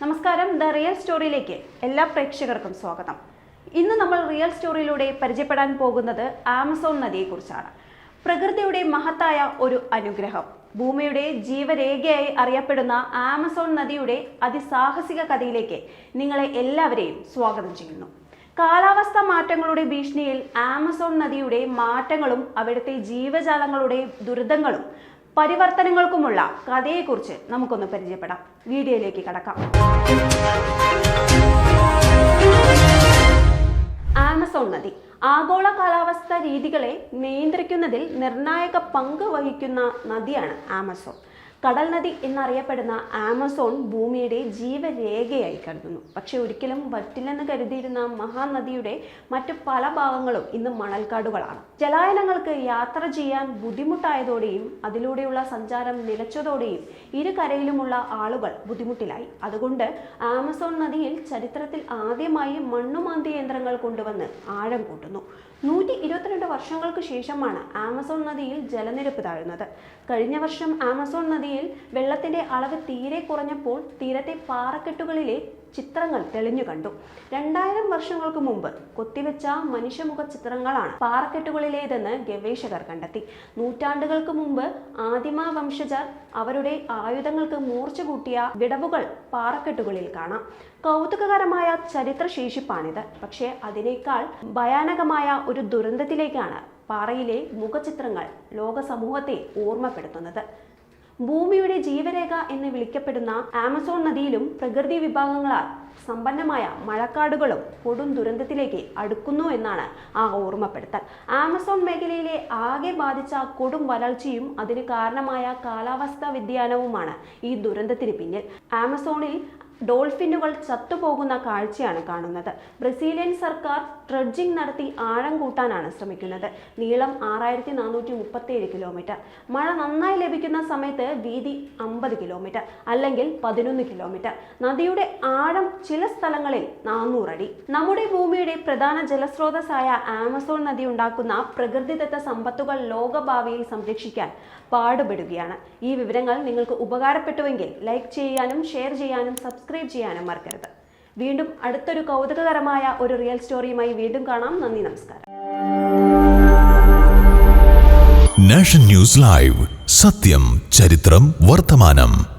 നമസ്കാരം. The real സ്റ്റോറിയിലേക്ക് എല്ലാ പ്രേക്ഷകർക്കും സ്വാഗതം. ഇന്ന് നമ്മൾ റിയൽ സ്റ്റോറിയിലൂടെ പരിചയപ്പെടാൻ പോകുന്നത് ആമസോൺ നദിയെക്കുറിച്ചാണ്. പ്രകൃതിയുടെ മഹത്തായ ഒരു അനുഗ്രഹം. ഭൂമിയുടെ ജീവരേഖയായി അറിയപ്പെടുന്ന ആമസോൺ നദിയുടെ അതിസാഹസിക കഥയിലേക്ക് നിങ്ങളെ എല്ലാവരെയും സ്വാഗതം ചെയ്യുന്നു. കാലാവസ്ഥ മാറ്റങ്ങളുടെ ഭീഷണിയിൽ ആമസോൺ നദിയുടെ മാറ്റങ്ങളും അവിടുത്തെ ജീവജാലങ്ങളുടെ ദുരിതങ്ങളും പരിവർത്തനങ്ങൾക്കുമുള്ള കഥയെക്കുറിച്ച് നമുക്കൊന്ന് പരിചയപ്പെടാം. വീഡിയോയിലേക്ക് കടക്കാം. ആമസോൺ നദി ആഗോള കാലാവസ്ഥ രീതികളെ നിയന്ത്രിക്കുന്നതിൽ നിർണായക പങ്ക് വഹിക്കുന്ന നദിയാണ് ആമസോൺ. കടൽ നദി എന്നറിയപ്പെടുന്ന ആമസോൺ ഭൂമിയുടെ ജീവരേഖയായി കരുതുന്നു. പക്ഷെ ഒരിക്കലും വറ്റില്ലെന്ന് കരുതിയിരുന്ന മഹാനദിയുടെ മറ്റ് പല ഭാഗങ്ങളും ഇന്ന് മണൽക്കാടുകളാണ്. ജലായനങ്ങൾക്ക് യാത്ര ചെയ്യാൻ ബുദ്ധിമുട്ടായതോടെയും അതിലൂടെയുള്ള സഞ്ചാരം നിലച്ചതോടെയും ഇരു കരയിലുമുള്ള ആളുകൾ ബുദ്ധിമുട്ടിലായി. അതുകൊണ്ട് ആമസോൺ നദിയിൽ ചരിത്രത്തിൽ ആദ്യമായി മണ്ണുമാന്തി യന്ത്രങ്ങൾ കൊണ്ടുവന്ന് ആഴം കൂട്ടുന്നു. നൂറ്റി ഇരുപത്തിരണ്ട് വർഷങ്ങൾക്ക് ശേഷമാണ് ആമസോൺ നദിയിൽ ജലനിരപ്പ് താഴുന്നത്. കഴിഞ്ഞ വർഷം ആമസോൺ നദിയിൽ വെള്ളത്തിന്റെ അളവ് തീരെ കുറഞ്ഞപ്പോൾ തീരത്തെ പാറക്കെട്ടുകളിലെ ചിത്രങ്ങൾ തെളിഞ്ഞു കണ്ടു. രണ്ടായിരം വർഷങ്ങൾക്ക് മുമ്പ് കൊത്തിവെച്ച മനുഷ്യമുഖ ചിത്രങ്ങളാണ് പാറക്കെട്ടുകളിലേതെന്ന് ഗവേഷകർ കണ്ടെത്തി. നൂറ്റാണ്ടുകൾക്ക് മുമ്പ് ആദിമ വംശജർ അവരുടെ ആയുധങ്ങൾക്ക് മൂർച്ച കൂട്ടിയ വിടവുകൾ പാറക്കെട്ടുകളിൽ കാണാം. കൗതുകകരമായ ചരിത്രശേഷിപ്പാണിത്. പക്ഷേ അതിനേക്കാൾ ഭയാനകമായ ഒരു ദുരന്തത്തിലേക്കാണ് പാറയിലെ മുഖചിത്രങ്ങൾ ലോക സമൂഹത്തെ ഓർമ്മപ്പെടുത്തുന്നത്. ഭൂമിയുടെ ജീവരേഖ എന്ന് വിളിക്കപ്പെടുന്ന ആമസോൺ നദിയിലും പ്രകൃതി വിഭാഗങ്ങളാൽ സമ്പന്നമായ മഴക്കാടുകളും കൊടും ദുരന്തത്തിലേക്ക് അടുക്കുന്നു എന്നാണ് ആ ഓർമ്മപ്പെടുത്തൽ. ആമസോൺ മേഖലയിലെ ആകെ ബാധിച്ച കൊടും വരൾച്ചയും അതിന് കാരണമായ കാലാവസ്ഥാ വ്യതിയാനവുമാണ് ഈ ദുരന്തത്തിന് പിന്നിൽ. ആമസോണിൽ ഡോൾഫിനുകൾ ചത്തുപോകുന്ന കാഴ്ചയാണ് കാണുന്നത്. ബ്രസീലിയൻ സർക്കാർ ഡ്രഡ്ജിംഗ് നടത്തി ആഴം കൂട്ടാനാണ് ശ്രമിക്കുന്നത്. നീളം ആറായിരത്തി നാനൂറ്റി മുപ്പത്തി ഏഴ് കിലോമീറ്റർ. മഴ നന്നായി ലഭിക്കുന്ന സമയത്ത് വീതി അമ്പത് കിലോമീറ്റർ അല്ലെങ്കിൽ പതിനൊന്ന് കിലോമീറ്റർ. നദിയുടെ ആഴം ചില സ്ഥലങ്ങളിൽ നാനൂറടി നമ്മുടെ ഭൂമിയുടെ പ്രധാന ജലസ്രോതസ്സായ ആമസോൺ നദി ഉണ്ടാക്കുന്ന പ്രകൃതിദത്ത സമ്പത്തുകൾ ലോകഭാവിയിൽ സംരക്ഷിക്കാൻ പാടുപെടുകയാണ്. ഈ വിവരങ്ങൾ നിങ്ങൾക്ക് ഉപകാരപ്പെട്ടുവെങ്കിൽ ലൈക്ക് ചെയ്യാനും ഷെയർ ചെയ്യാനും സബ്സ്ക്രൈബ് ചെയ്യാനും മറക്കരുത്. വീണ്ടും അടുത്തൊരു കൗതുകകരമായ ഒരു റിയൽ സ്റ്റോറിയുമായി വീണ്ടും കാണാം. നന്ദി നമസ്കാരം. Nation news live. സത്യം ചരിത്രം വർത്തമാനം.